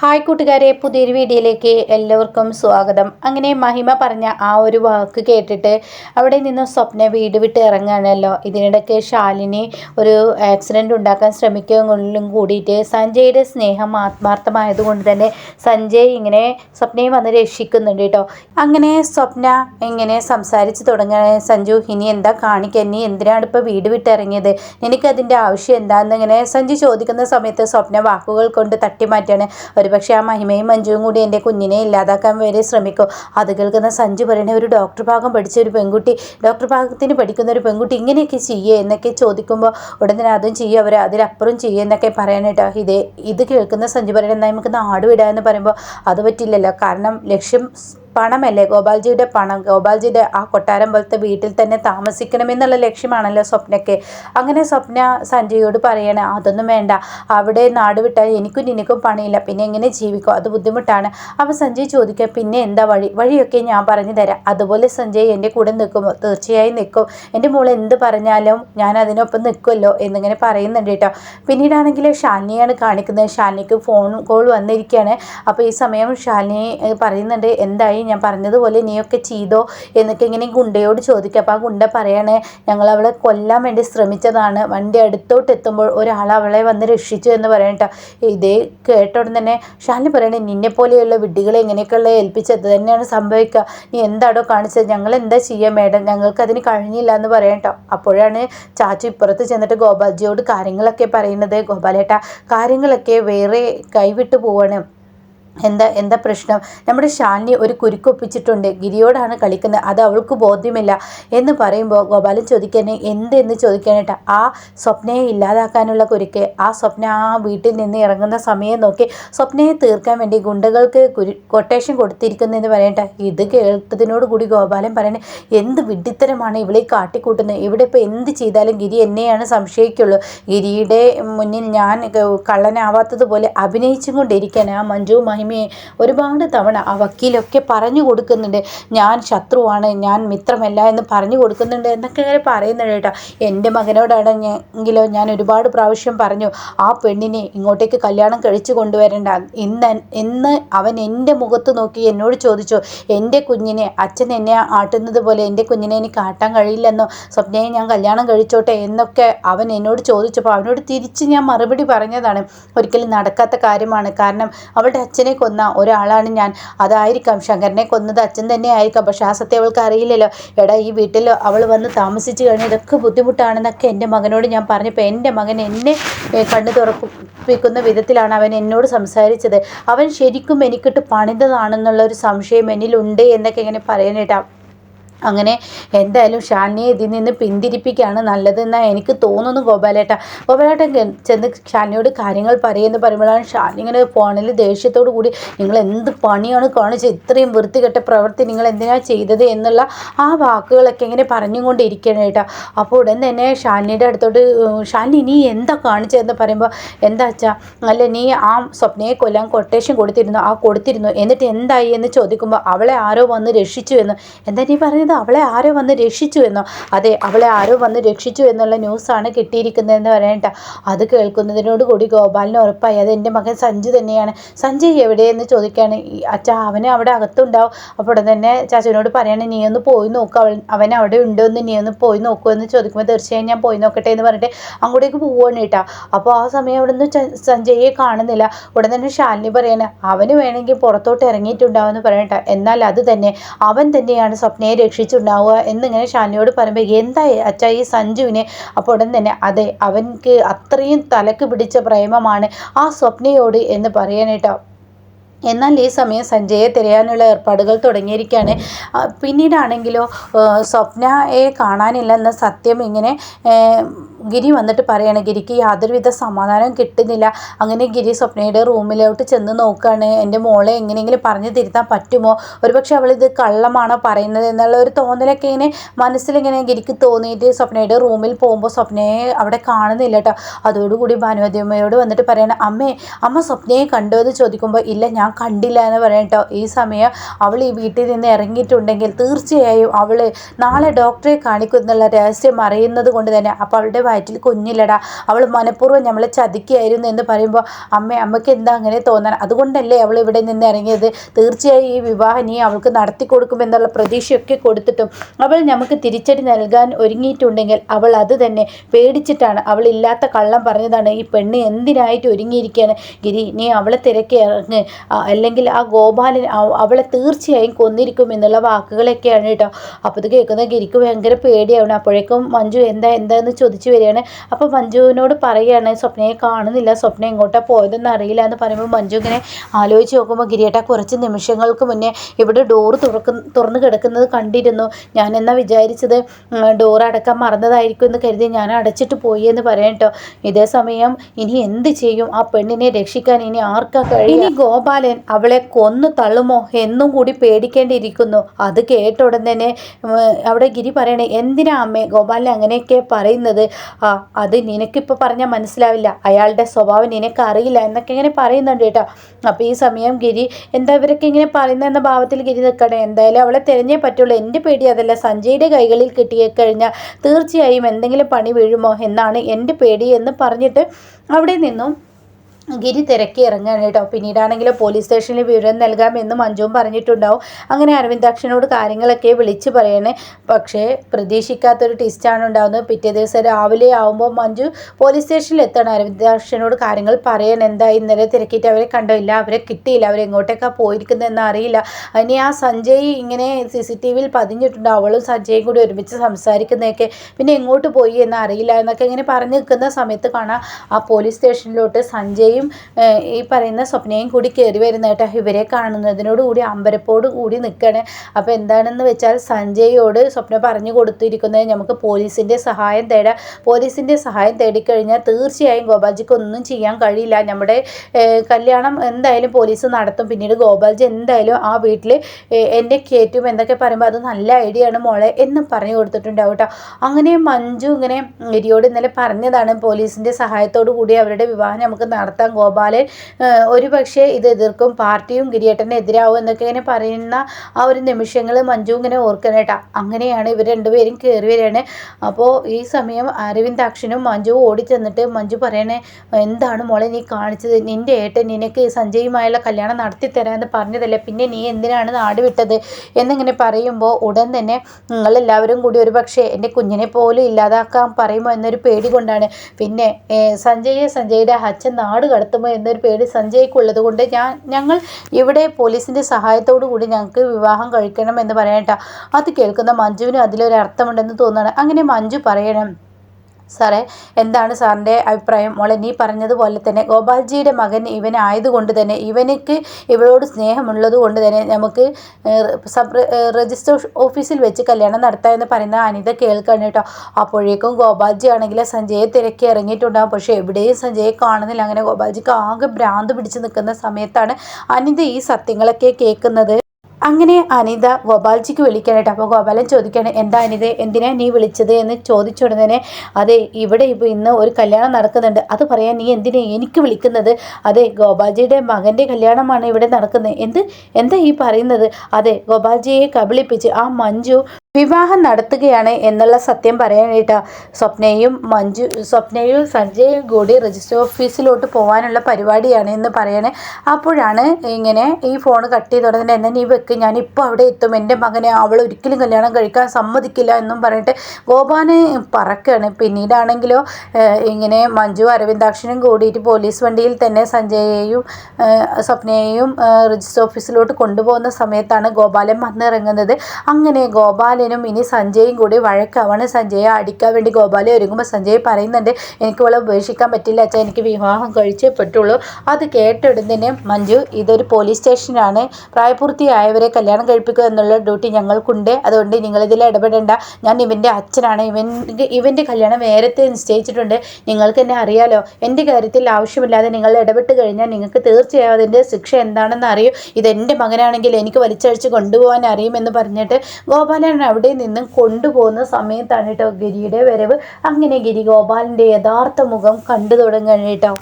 Hi കൂട്ടുകാരെ പുതിയൊരു വീഡിയോയിലേക്ക് എല്ലാവർക്കും സ്വാഗതം. അങ്ങനെ മഹിമ പറഞ്ഞ ആ ഒരു വാക്ക് കേട്ടിട്ട് അവിടെ നിന്ന് സ്വപ്ന വീട് വിട്ട് ഇറങ്ങുകയാണല്ലോ. ഇതിനിടയ്ക്ക് ശാലിനി ഒരു ആക്സിഡന്റ് ഉണ്ടാക്കാൻ ശ്രമിക്കുന്നതിലും കൂടിയിട്ട് സഞ്ജയുടെ സ്നേഹം ആത്മാർത്ഥമായതുകൊണ്ട് തന്നെ സഞ്ജയ് ഇങ്ങനെ സ്വപ്നയെ വന്ന് രക്ഷിക്കുന്നുണ്ട് കേട്ടോ. അങ്ങനെ സ്വപ്ന ഇങ്ങനെ സംസാരിച്ച് തുടങ്ങുകയാണ്. സഞ്ജു ഇനി എന്താ കാണിക്കുക? ഇനി എന്തിനാണ് ഇപ്പോൾ വീട് വിട്ട് ഇറങ്ങിയത്? എനിക്കതിന്റെ ആവശ്യം എന്താണെന്ന് ഇങ്ങനെ സഞ്ജു ചോദിക്കുന്ന സമയത്ത് സ്വപ്ന വാക്കുകൾ കൊണ്ട് തട്ടിമാറ്റാണ് ഒരുപക്ഷെ ആ മഹിമയും മഞ്ജുവും കൂടി എന്റെ കുഞ്ഞിനെ ഇല്ലാതാക്കാൻ വരെ ശ്രമിക്കും. അത് കേൾക്കുന്ന സഞ്ജു പറയണ ഒരു ഡോക്ടർ ഭാഗം പഠിച്ച ഒരു പെൺകുട്ടി ഡോക്ടർ ഭാഗത്തിന് പഠിക്കുന്ന ഒരു പെൺകുട്ടി ഇങ്ങനെയൊക്കെ ചെയ്യേ? എന്നൊക്കെ ചോദിക്കുമ്പോൾ ഉടനെ അതും ചെയ്യും അവർ അതിലപ്പുറം ചെയ്യേ എന്നൊക്കെ പറയാനായിട്ടോ ഇതേ ഇത് കേൾക്കുന്ന സഞ്ജു പറയണ എന്നാൽ നമുക്ക് നാട് വിടാമെന്ന് പറയുമ്പോൾ അത് പറ്റില്ലല്ലോ. കാരണം ലക്ഷ്യം പണമല്ലേ? ഗോപാൽജിയുടെ പണം ഗോപാൽജിയുടെ ആ കൊട്ടാരം പോലത്തെ വീട്ടിൽ തന്നെ താമസിക്കണമെന്നുള്ള ലക്ഷ്യമാണല്ലോ സ്വപ്നയ്ക്ക്. അങ്ങനെ സ്വപ്ന സഞ്ജയോട് പറയണേ അതൊന്നും വേണ്ട. അവിടെ നാട് വിട്ടാൽ എനിക്കും നിനക്കും പണിയില്ല. പിന്നെ എങ്ങനെ ജീവിക്കും? അത് ബുദ്ധിമുട്ടാണ്. അപ്പോൾ സഞ്ജയ് ചോദിക്കുക പിന്നെ എന്താ വഴി? വഴിയൊക്കെ ഞാൻ പറഞ്ഞു തരാം. അതുപോലെ സഞ്ജയ് എന്റെ കൂടെ നിൽക്കുമോ തീർച്ചയായും നിൽക്കും. എന്റെ മോൾ എന്ത് പറഞ്ഞാലും ഞാൻ അതിനൊപ്പം നിൽക്കുമല്ലോ എന്നിങ്ങനെ പറയുന്നുണ്ട് കേട്ടോ. പിന്നീടാണെങ്കിൽ ഷാലിനിയാണ് കാണിക്കുന്നത്. ഷാലിനിക്ക് ഫോൺ കോൾ വന്നിരിക്കുകയാണ്. അപ്പോൾ ഈ സമയം ഷാലിനി പറയുന്നുണ്ട് എന്തായി ഞാൻ പറഞ്ഞതുപോലെ നീയൊക്കെ ചെയ്തോ എന്നൊക്കെ ഇങ്ങനെ ഗുണ്ടയോട് ചോദിക്കുക അപ്പോൾ ആ ഗുണ്ട പറയണേ ഞങ്ങൾ അവളെ കൊല്ലാൻ വേണ്ടി ശ്രമിച്ചതാണ്. വണ്ടി അടുത്തോട്ട് എത്തുമ്പോൾ ഒരാൾ അവളെ വന്ന് രക്ഷിച്ചു എന്ന് പറയണ്ട ഇതേ കേട്ട ഉടൻ തന്നെ ഷാലിനി പറയണേ നിന്നെ പോലെയുള്ള വിഡ്ഢികളെ എങ്ങനെയൊക്കെയുള്ള ഏൽപ്പിച്ചത് തന്നെയാണ് സംഭവിക്കുക. നീ എന്താടോ കാണിച്ചത്? ഞങ്ങൾ എന്താ ചെയ്യുക മേഡം? ഞങ്ങൾക്ക് അതിന് കഴിഞ്ഞില്ല എന്ന് പറയട്ടോ അപ്പോഴാണ് ചാച്ചു ഇപ്പുറത്ത് ചെന്നിട്ട് ഗോപാൽജിയോട് കാര്യങ്ങളൊക്കെ പറയുന്നത്. ഗോപാലേട്ട കാര്യങ്ങളൊക്കെ വേറെ കൈവിട്ടു പോവാണ്. എന്താ എന്താ പ്രശ്നം? നമ്മുടെ ശാലിനി ഒരു കുരുക്കൊപ്പിച്ചിട്ടുണ്ട്. ഗിരിയോടാണ് കളിക്കുന്നത്. അത് അവൾക്ക് ബോധ്യമില്ല എന്ന് പറയുമ്പോൾ ഗോപാലൻ ചോദിക്കാനെ എന്തെന്ന് ചോദിക്കാനായിട്ട്? ആ സ്വപ്നയെ ഇല്ലാതാക്കാനുള്ള കുരുക്ക് ആ സ്വപ്ന ആ വീട്ടിൽ നിന്ന് ഇറങ്ങുന്ന സമയം നോക്കി സ്വപ്നയെ തീർക്കാൻ വേണ്ടി ഗുണ്ടകൾക്ക് കുരു കൊട്ടേഷൻ കൊടുത്തിരിക്കുന്നതെന്ന് പറയട്ടെ. ഇത് കേട്ടതിനോട് കൂടി ഗോപാലൻ പറയണേ എന്ത് വിഡ്ഢിത്തരമാണ് ഇവളെ കാട്ടിക്കൂട്ടുന്നത്? ഇവിടെ ഇപ്പോൾ എന്ത് ചെയ്താലും ഗിരി എന്നെയാണ് സംശയിക്കുള്ളൂ. ഗിരിയുടെ മുന്നിൽ ഞാൻ കള്ളനാവാത്തതുപോലെ അഭിനയിച്ചും കൊണ്ടിരിക്കാൻ ആ മഞ്ജു മഹിമ മഹിമയെ ഒരുപാട് തവണ ആ വക്കീലൊക്കെ പറഞ്ഞു കൊടുക്കുന്നുണ്ട്. ഞാൻ ശത്രുവാണ് ഞാൻ മിത്രമല്ല എന്ന് പറഞ്ഞു കൊടുക്കുന്നുണ്ട് എന്നൊക്കെ ഇങ്ങനെ പറയുന്നുണ്ട് കേട്ടോ. എന്റെ മകനോടാണെങ്കിലോ ഞാൻ ഒരുപാട് പ്രാവശ്യം പറഞ്ഞു ആ പെണ്ണിനെ ഇങ്ങോട്ടേക്ക് കല്യാണം കഴിച്ചു കൊണ്ടുവരേണ്ട. ഇന്ന് ഇന്ന് അവൻ എന്റെ മുഖത്ത് നോക്കി എന്നോട് ചോദിച്ചു എന്റെ കുഞ്ഞിനെ അച്ഛൻ എന്നെ ആട്ടുന്നത് പോലെ എന്റെ കുഞ്ഞിനെ എനിക്ക് ആട്ടാൻ കഴിയില്ലെന്നോ? സ്വപ്നയെ ഞാൻ കല്യാണം കഴിച്ചോട്ടെ എന്നൊക്കെ അവൻ എന്നോട് ചോദിച്ചപ്പോൾ അവനോട് തിരിച്ച് ഞാൻ മറുപടി പറഞ്ഞതാണ്. ഒരിക്കലും നടക്കാത്ത കാര്യമാണ്. കാരണം അവളുടെ അച്ഛനെ കൊന്ന ഒരാളാണ് ഞാൻ. അതായിരിക്കാം ശങ്കരനെ കൊന്നത് അച്ഛൻ തന്നെ ആയിരിക്കാം പക്ഷെ ആ സത്യം അവൾക്ക് അറിയില്ലല്ലോ. എടാ ഈ വീട്ടിൽ അവൾ വന്ന് താമസിച്ച് കഴിഞ്ഞാൽ ഇതൊക്കെ ബുദ്ധിമുട്ടാണെന്നൊക്കെ എന്റെ മകനോട് ഞാൻ പറഞ്ഞപ്പോൾ എന്റെ മകൻ എന്നെ കണ്ണു തുറപ്പിക്കുന്ന വിധത്തിലാണ് അവൻ എന്നോട് സംസാരിച്ചത്. അവൻ ശരിക്കും എനിക്കിട്ട് പണിതതാണെന്നുള്ള ഒരു സംശയം എന്നിലുണ്ട് എന്നൊക്കെ ഇങ്ങനെ പറയാനേട്ടാ അങ്ങനെ എന്തായാലും ഷാനിയെ ഇതിൽ നിന്ന് പിന്തിരിപ്പിക്കുകയാണ് നല്ലതെന്നാണ് എനിക്ക് തോന്നുന്നു ഗോപാലേട്ട. ഗോപാലേട്ടൻ ചെന്ന് ഷാനിയോട് കാര്യങ്ങൾ പറയുമെന്ന് പറയുമ്പോഴാണ് ഷാനി ഇങ്ങനെ ഫോണിൽ ദേഷ്യത്തോടു കൂടി നിങ്ങൾ എന്ത് പണിയാണ് കാണിച്ചത് ഇത്രയും വൃത്തികെട്ട പ്രവൃത്തി നിങ്ങൾ എന്തിനാണ് ചെയ്തത്? എന്നുള്ള ആ വാക്കുകളൊക്കെ ഇങ്ങനെ പറഞ്ഞുകൊണ്ടിരിക്കണം കേട്ടോ. അപ്പോൾ ഉടൻ തന്നെ ഷാനിയുടെ അടുത്തോട്ട് ഷാനി നീ എന്താ കാണിച്ചതെന്ന് പറയുമ്പോൾ എന്താ വെച്ചാൽ അല്ല നീ ആ സ്വപ്നയെ കൊല്ലാൻ കൊട്ടേഷൻ കൊടുത്തിരുന്നു? ആ കൊടുത്തിരുന്നു? എന്നിട്ട് എന്തായി? എന്ന് ചോദിക്കുമ്പോൾ അവളെ ആരോ വന്ന് രക്ഷിച്ചു എന്ന്. എന്താ നീ പറയുന്നത് അതായത് അവളെ ആരോ വന്ന് രക്ഷിച്ചു എന്നോ? അതെ അവളെ ആരോ വന്ന് രക്ഷിച്ചു എന്നുള്ള ന്യൂസാണ് കിട്ടിയിരിക്കുന്നതെന്ന് പറയണ്ട അത് കേൾക്കുന്നതിനോട് കൂടി ഗോപാലിന് ഉറപ്പായി. അത് എന്റെ മകൻ സഞ്ജു തന്നെയാണ്. സഞ്ജയ് എവിടെയെന്ന് ചോദിക്കുകയാണ്. അച്ഛാ അവന് അവിടെ അകത്തുണ്ടാവും. അപ്പോൾ തന്നെ ചാച്ചനോട് പറയാണ് നീ ഒന്ന് പോയി നോക്കുക അവൻ അവൻ അവിടെ ഉണ്ടോ എന്ന് നീ ഒന്ന് പോയി നോക്കുമോ എന്ന് ചോദിക്കുമ്പോൾ തീർച്ചയായും ഞാൻ പോയി നോക്കട്ടെ എന്ന് പറഞ്ഞിട്ട് അങ്ങോട്ടേക്ക് പോവുകയാണ് കേട്ടോ. അപ്പോൾ ആ സമയം അവിടെ നിന്ന് സഞ്ജയെ കാണുന്നില്ല. ഉടൻ തന്നെ ശാലിനി പറയാണ് അവന് വേണമെങ്കിൽ പുറത്തോട്ട് ഇറങ്ങിയിട്ടുണ്ടാവും എന്ന് പറയട്ടെ എന്നാൽ അത് തന്നെ. അവൻ തന്നെയാണ് സ്വപ്നയെ രക്ഷ രക്ഷിച്ചുണ്ടാവുക എന്നിങ്ങനെ ഷാനിയോട് പറയുമ്പോൾ എന്താ അച്ഛാ ഈ സഞ്ജുവിനെ? അപ്പോൾ ഉടൻ തന്നെ അതെ അവൻക്ക് അത്രയും തലക്ക് പിടിച്ച പ്രേമമാണ് ആ സ്വപ്നയോട് എന്ന് പറയാനേട്ടോ എന്നാൽ ഈ സമയം സഞ്ജയെ തിരയാനുള്ള ഏർപ്പാടുകൾ തുടങ്ങിയിരിക്കുകയാണ്. പിന്നീടാണെങ്കിലോ സ്വപ്നയെ കാണാനില്ലെന്ന സത്യം ഇങ്ങനെ ഗിരി വന്നിട്ട് പറയാണ്. ഗിരിക്ക് യാതൊരുവിധ സമാധാനം കിട്ടുന്നില്ല. അങ്ങനെ ഗിരി സ്വപ്നയുടെ റൂമിലോട്ട് ചെന്ന് നോക്കുകയാണ്. എന്റെ മോളെ എങ്ങനെയെങ്കിലും പറഞ്ഞു തിരുത്താൻ പറ്റുമോ? ഒരുപക്ഷെ അവളിത് കള്ളമാണോ പറയുന്നത്? എന്നുള്ള ഒരു തോന്നലൊക്കെ ഇങ്ങനെ മനസ്സിലിങ്ങനെ ഗിരിക്ക് തോന്നിയിട്ട് സ്വപ്നയുടെ റൂമിൽ പോകുമ്പോൾ സ്വപ്നയെ അവിടെ കാണുന്നില്ല കേട്ടോ. അതോടുകൂടി ഭാനുവതിയമ്മയോട് വന്നിട്ട് പറയണം അമ്മേ അമ്മ സ്വപ്നയെ കണ്ടോ? എന്ന് ചോദിക്കുമ്പോൾ ഇല്ല ഞാൻ കണ്ടില്ല എന്ന് പറയാം കേട്ടോ. ഈ സമയം അവൾ ഈ വീട്ടിൽ നിന്ന് ഇറങ്ങിയിട്ടുണ്ടെങ്കിൽ തീർച്ചയായും അവൾ നാളെ ഡോക്ടറെ കാണിക്കുന്നുള്ള രഹസ്യം അറിയുന്നത് കൊണ്ട് തന്നെ. അപ്പോൾ അവളുടെ വയറ്റിൽ കുഞ്ഞില്ലടാ. അവൾ മനഃപൂർവം നമ്മളെ ചതിക്കുകയായിരുന്നു എന്ന് പറയുമ്പോൾ അമ്മ അമ്മയ്ക്ക് എന്താ അങ്ങനെ തോന്നാൻ? അതുകൊണ്ടല്ലേ അവൾ ഇവിടെ നിന്ന് ഇറങ്ങിയത്? തീർച്ചയായും ഈ വിവാഹം നീ അവൾക്ക് നടത്തി കൊടുക്കുമെന്നുള്ള പ്രതീക്ഷയൊക്കെ കൊടുത്തിട്ടും അവൾ നമുക്ക് തിരിച്ചടി നൽകാൻ ഒരുങ്ങിയിട്ടുണ്ടെങ്കിൽ അവൾ അത് തന്നെ പേടിച്ചിട്ടാണ്. അവൾ ഇല്ലാത്ത കള്ളം പറഞ്ഞതാണ്. ഈ പെണ്ണ് എന്തിനായിട്ട് ഒരുങ്ങിയിരിക്കുകയാണ്? ഗിരി നീ അവളെ തിരക്കി ഇറങ്ങ്. അല്ലെങ്കിൽ ആ ഗോപാലൻ അവളെ തീർച്ചയായും കൊന്നിരിക്കും എന്നുള്ള വാക്കുകളൊക്കെയാണ് കേട്ടോ. അപ്പോൾ ഇത് കേൾക്കുന്ന ഗിരിക്ക് ഭയങ്കര പേടിയാവണം അപ്പോഴേക്കും മഞ്ജു എന്താ എന്താന്ന് ചോദിച്ചു വരികയാണ്. അപ്പോൾ മഞ്ജുവിനോട് പറയുകയാണ് സ്വപ്നയെ കാണുന്നില്ല. സ്വപ്നം എങ്ങോട്ടാണ് പോയതെന്ന് അറിയില്ല എന്ന് പറയുമ്പോൾ മഞ്ജു ഇങ്ങനെ ആലോചിച്ച് നോക്കുമ്പോൾ ഗിരിയേട്ട കുറച്ച് നിമിഷങ്ങൾക്ക് മുന്നേ ഇവിടെ ഡോറ് തുറക്കു തുറന്ന് കിടക്കുന്നത് കണ്ടിരുന്നു. ഞാൻ എന്നാ വിചാരിച്ചത് ഡോർ അടക്കാൻ മറന്നതായിരിക്കും എന്ന് കരുതി ഞാൻ അടച്ചിട്ട് പോയി എന്ന് പറയാം കേട്ടോ. ഇതേ സമയം ഇനി എന്ത് ചെയ്യും? ആ പെണ്ണിനെ രക്ഷിക്കാൻ ഇനി ആർക്കാ കഴിയും ഇനി ഗോപാലൻ അവളെ കൊന്നു തള്ളുമോ എന്നും കൂടി പേടിക്കേണ്ടിയിരിക്കുന്നു. അത് കേട്ട ഉടനെ അവിടെ ഗിരി പറയണേ എന്തിനാ അമ്മേ ഗോപാലൻ അങ്ങനെയൊക്കെ പറയുന്നത്? ആ അത് നിനക്കിപ്പോൾ പറഞ്ഞാൽ മനസ്സിലാവില്ല. അയാളുടെ സ്വഭാവം നിനക്ക് അറിയില്ല എന്നൊക്കെ ഇങ്ങനെ പറയുന്നുണ്ട് കേട്ടോ. അപ്പോൾ ഈ സമയം ഗിരി എന്താ ഇവരൊക്കെ ഇങ്ങനെ പറയുന്ന എന്ന ഭാവത്തിൽ ഗിരി നിൽക്കണേ? എന്തായാലും അവളെ തിരഞ്ഞേ പറ്റുള്ളൂ. എന്റെ പേടി അതല്ല. സഞ്ജയുടെ കൈകളിൽ കിട്ടിക്കഴിഞ്ഞാൽ തീർച്ചയായും എന്തെങ്കിലും പണി വീഴുമോ എന്നാണ് എന്റെ പേടി എന്ന് പറഞ്ഞിട്ട് അവിടെ നിന്നും ഗിരി തിരക്കി ഇറങ്ങുകയാണ് കേട്ടോ. പിന്നീടാണെങ്കിൽ പോലീസ് സ്റ്റേഷനിൽ വിവരം നൽകാമെന്ന് മഞ്ജുവും പറഞ്ഞിട്ടുണ്ടാവും. അങ്ങനെ അരവിന്ദാക്ഷനോട് കാര്യങ്ങളൊക്കെ വിളിച്ച് പറയണേ. പക്ഷേ പ്രതീക്ഷിക്കാത്തൊരു ടിസ്റ്റാണ് ഉണ്ടാകുന്നത് പിറ്റേ ദിവസം രാവിലെ ആകുമ്പോൾ മഞ്ജു പോലീസ് സ്റ്റേഷനിൽ എത്തണം അരവിന്ദാക്ഷനോട് കാര്യങ്ങൾ പറയാൻ എന്താ ഇന്നലെ തിരക്കിയിട്ട് അവരെ കണ്ടില്ല അവരെ കിട്ടിയില്ല അവരെങ്ങോട്ടേക്കാണ് പോയിരിക്കുന്നതെന്ന് അറിയില്ല. ഇനി ആ സഞ്ജയ് ഇങ്ങനെ സി സി ടി വിയിൽ പതിഞ്ഞിട്ടുണ്ട്. അവളും സഞ്ജയും കൂടി ഒരുമിച്ച് സംസാരിക്കുന്നതൊക്കെ പിന്നെ എങ്ങോട്ട് പോയി എന്ന് അറിയില്ല എന്നൊക്കെ ഇങ്ങനെ പറഞ്ഞു നിൽക്കുന്ന സമയത്ത് കാണാം ആ പോലീസ് സ്റ്റേഷനിലോട്ട് സഞ്ജയ് സ്വപ്നയും ഈ പറയുന്ന സ്വപ്നയും കൂടി കയറി വരുന്ന ഇവരെ കാണുന്നതിനോടുകൂടി അമ്പരപ്പോട് കൂടി നിൽക്കണേ അപ്പോൾ എന്താണെന്ന് വെച്ചാൽ സഞ്ജയോട് സ്വപ്ന പറഞ്ഞു കൊടുത്തിരിക്കുന്നത് നമുക്ക് പോലീസിന്റെ സഹായം തേടാം. പോലീസിന്റെ സഹായം തേടിക്കഴിഞ്ഞാൽ തീർച്ചയായും ഗോപാൽജിക്ക് ഒന്നും ചെയ്യാൻ കഴിയില്ല. നമ്മുടെ കല്യാണം എന്തായാലും പോലീസ് നടത്തും. പിന്നീട് ഗോപാൽജി എന്തായാലും ആ വീട്ടിൽ എന്നെ കയറ്റും എന്നൊക്കെ പറയുമ്പോൾ അത് നല്ല ഐഡിയ ആണ് മോളെ എന്നും പറഞ്ഞു കൊടുത്തിട്ടുണ്ടാവും കേട്ടോ അങ്ങനെ മഞ്ജു ഇങ്ങനെ ഗിരിയോട് ഇന്നലെ പറഞ്ഞതാണ് പോലീസിന്റെ സഹായത്തോടു കൂടി അവരുടെ വിവാഹം നമുക്ക് നടത്താൻ എതിർക്കാൻ ഗോപാലൻ ഒരു പക്ഷേ ഇത് എതിർക്കും. പാർട്ടിയും ഗിരിയേട്ടനെ എതിരാവും എന്നൊക്കെ ഇങ്ങനെ പറയുന്ന ആ ഒരു നിമിഷങ്ങൾ മഞ്ജു ഇങ്ങനെ ഓർക്കണേട്ടാ അങ്ങനെയാണ് ഇവർ രണ്ടുപേരും കയറി വരികയാണ്. അപ്പോൾ ഈ സമയം അരവിന്ദാക്ഷനും മഞ്ജു ഓടി ചെന്നിട്ട് മഞ്ജു പറയണേ എന്താണ് മോളെ നീ കാണിച്ചത്? നിന്റെ ഏട്ടൻ നിനക്ക് സഞ്ജയുമായുള്ള കല്യാണം നടത്തി തരാമെന്ന് പറഞ്ഞതല്ലേ? പിന്നെ നീ എന്തിനാണ് നാട് വിട്ടത്? എന്നിങ്ങനെ പറയുമ്പോൾ ഉടൻ തന്നെ നിങ്ങളെല്ലാവരും കൂടി ഒരു പക്ഷേ എന്റെ കുഞ്ഞിനെ പോലും ഇല്ലാതാക്കാൻ പറയുമോ എന്നൊരു പേടി കൊണ്ടാണ്. പിന്നെ സഞ്ജയെ സഞ്ജയുടെ അച്ഛൻ നാട് കടത്തുമോ എന്നൊരു പേടി സഞ്ജയ്ക്കുള്ളത് കൊണ്ട് ഞാൻ ഞങ്ങൾ ഇവിടെ പോലീസിന്റെ സഹായത്തോടു കൂടി ഞങ്ങൾക്ക് വിവാഹം കഴിക്കണം എന്ന് പറയണ്ട അത് കേൾക്കുന്ന മഞ്ജുവിന് അതിലൊരു അർത്ഥമുണ്ടെന്ന് തോന്നുകയാണ്. അങ്ങനെ മഞ്ജു പറയണം സാറേ എന്താണ് സാറിന്റെ അഭിപ്രായം? മോളെ നീ പറഞ്ഞതുപോലെ തന്നെ ഗോപാൽജിയുടെ മകൻ ഇവനായതുകൊണ്ട് തന്നെ ഇവനക്ക് ഇവളോട് സ്നേഹമുള്ളത് കൊണ്ട് തന്നെ നമുക്ക് സബ് രജിസ്റ്റർ ഓഫീസിൽ വെച്ച് കല്യാണം നടത്താം എന്ന് പറയുന്ന അനിത കേൾക്കാണ് കേട്ടോ. അപ്പോഴേക്കും ഗോപാൽജി ആണെങ്കിൽ സഞ്ജയെ തിരക്കി ഇറങ്ങിയിട്ടുണ്ടാകും പക്ഷേ എവിടെയും സഞ്ജയെ കാണുന്നില്ല. അങ്ങനെ ഗോപാൽജിക്ക് ആകെ ഭ്രാന്ത് പിടിച്ച് നിൽക്കുന്ന സമയത്താണ് അനിത ഈ സത്യങ്ങളൊക്കെ കേൾക്കുന്നത്. അങ്ങനെ അനിത ഗോപാൽജിക്ക് വിളിക്കാനായിട്ട് അപ്പോൾ ഗോപാലൻ ചോദിക്കുകയാണ് എന്താ അനിത എന്തിനാ നീ വിളിച്ചത്? എന്ന് ചോദിച്ചുടനെ അതെ ഇവിടെ ഇപ്പോൾ ഇന്ന് ഒരു കല്യാണം നടക്കുന്നുണ്ട്. അത് പറയാൻ നീ എന്തിനാ എനിക്ക് വിളിക്കുന്നത്? അതെ ഗോപാൽജിയുടെ മകന്റെ കല്യാണമാണ് ഇവിടെ നടക്കുന്നത്. എന്ത് എന്താ ഈ പറയുന്നത്? അതെ ഗോപാൽജിയെ കബളിപ്പിച്ച് ആ മഞ്ജു വിവാഹം നടത്തുകയാണ് എന്നുള്ള സത്യം പറയാനായിട്ട് സ്വപ്നയും മഞ്ജു സ്വപ്നയും സഞ്ജയും കൂടി രജിസ്റ്റർ ഓഫീസിലോട്ട് പോകാനുള്ള പരിപാടിയാണ് എന്ന് പറയണേ. അപ്പോഴാണ് ഇങ്ങനെ ഈ ഫോൺ കട്ട് ചെയ്ത് തുടങ്ങുന്നത് എന്നാൽ നീ വെക്ക് ഞാൻ ഇപ്പോൾ അവിടെ എത്തും. എന്റെ മകനെ അവൾ ഒരിക്കലും കല്യാണം കഴിക്കാൻ സമ്മതിക്കില്ല എന്നും പറഞ്ഞിട്ട് ഗോപാന് പറക്കുകയാണ് പിന്നീടാണെങ്കിലോ ഇങ്ങനെ മഞ്ജു അരവിന്ദാക്ഷനും കൂടിയിട്ട് പോലീസ് വണ്ടിയിൽ തന്നെ സഞ്ജയെയും സ്വപ്നയെയും രജിസ്റ്റർ ഓഫീസിലോട്ട് കൊണ്ടുപോകുന്ന സമയത്താണ് ഗോപാലൻ വന്നിറങ്ങുന്നത്. അങ്ങനെ ഗോപാലൻ ഗോപാലനും ഇനി സഞ്ജയും കൂടി വഴക്കാവാണ്. സഞ്ജയെ അടിക്കാൻ വേണ്ടി ഗോപാലി ഒരുങ്ങുമ്പോൾ സഞ്ജയ് പറയുന്നുണ്ട് എനിക്ക് ഇവളെ ഉപേക്ഷിക്കാൻ പറ്റില്ല അച്ഛാ എനിക്ക് വിവാഹം കഴിച്ചേ പറ്റുള്ളൂ. അത് കേട്ടിടുന്നതിന് മഞ്ജു ഇതൊരു പോലീസ് സ്റ്റേഷനാണ്. പ്രായപൂർത്തിയായവരെ കല്യാണം കഴിപ്പിക്കുക എന്നുള്ള ഡ്യൂട്ടി ഞങ്ങൾക്കുണ്ട്. അതുകൊണ്ട് നിങ്ങളിതിൽ ഇടപെടേണ്ട. ഞാൻ ഇവന്റെ അച്ഛനാണ്. ഇവൻ ഇവന്റെ കല്യാണം നേരത്തെ നിശ്ചയിച്ചിട്ടുണ്ട്. നിങ്ങൾക്ക് എന്നെ അറിയാലോ. എന്റെ കാര്യത്തിൽ ആവശ്യമില്ലാതെ നിങ്ങൾ ഇടപെട്ട് കഴിഞ്ഞാൽ നിങ്ങൾക്ക് തീർച്ചയായും അതിന്റെ ശിക്ഷ എന്താണെന്ന് അറിയും. ഇതെന്റെ മകനാണെങ്കിൽ എനിക്ക് വലിച്ചഴിച്ച് കൊണ്ടുപോകാൻ അറിയുമെന്ന് പറഞ്ഞിട്ട് ഗോപാലൻ അവിടെ നിന്നും കൊണ്ടുപോകുന്ന സമയത്താണ് കേട്ടോ ഗിരിയുടെ വരവ്. അങ്ങനെ ഗിരി ഗോപാലിന്റെ യഥാർത്ഥ മുഖം കണ്ടു തുടങ്ങുകയാണ് കേട്ടോ